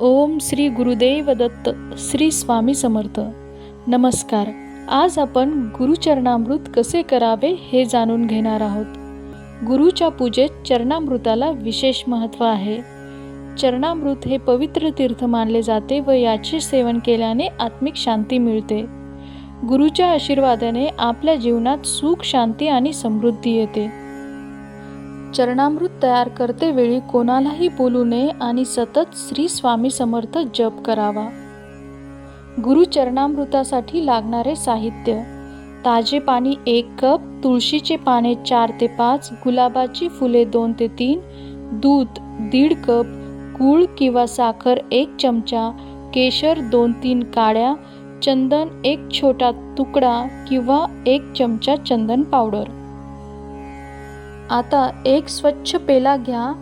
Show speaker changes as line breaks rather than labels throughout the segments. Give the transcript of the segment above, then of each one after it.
ओम श्री गुरुदेव दत्त श्री स्वामी समर्थ. नमस्कार. आज आपण गुरुचरणामृत कसे करावे हे जाणून घेणार आहोत. गुरुच्या पूजेत चरणामृताला विशेष महत्त्व आहे. चरणामृत हे पवित्र तीर्थ मानले जाते व याचे सेवन केल्याने आत्मिक शांती मिळते. गुरुच्या आशीर्वादाने आपल्या जीवनात सुख शांती आणि समृद्धी येते. चरणामृत तयार करते वेळी कोणालाही बोलू नये आणि सतत श्री स्वामी समर्थ जप करावा. गुरु चरणामृतासाठी लागणारे साहित्य. ताजे पाणी एक कप तुळशीचे पाने चार ते पाच गुलाबाची फुले दोन ते तीन दूध दीड कप गूळ किंवा साखर एक चमचा केशर दोन तीन काड्या चंदन एक छोटा तुकडा किंवा एक चमचा चंदन पावडर. आता एक स्वच्छ पेला घ्या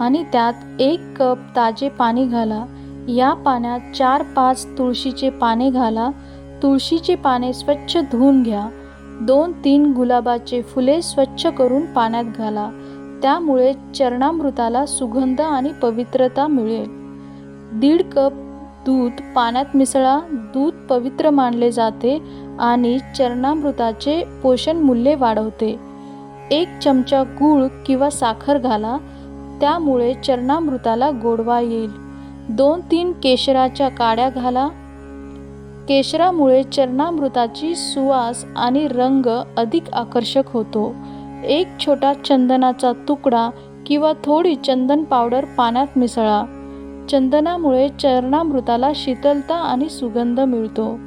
आणि त्यात एक कप ताजे पाणी घाला. या पाण्यात चार पाच तुळशीचे पाने घाला. तुळशीचे पाने स्वच्छ धुवून घ्या. दोन तीन गुलाबाचे फुले स्वच्छ करून पाण्यात घाला. त्यामुळे चरणामृताला सुगंध आणि पवित्रता मिळेल. दीड कप दूध पाण्यात मिसळा. दूध पवित्र मानले जाते आणि चरणामृताचे पोषण मूल्य वाढवते. एक चमचा गूळ किंवा साखर घाला त्यामुळे चरणामृताला गोडवा येईल. दोन तीन केशराच्या काड्या घाला. केशरामुळे चरणामृताची सुवास आणि रंग अधिक आकर्षक होतो. एक छोटा चंदनाचा तुकडा किंवा थोडी चंदन पावडर पाण्यात मिसळा. चंदनामुळे चरणामृताला शीतलता आणि सुगंध मिळतो.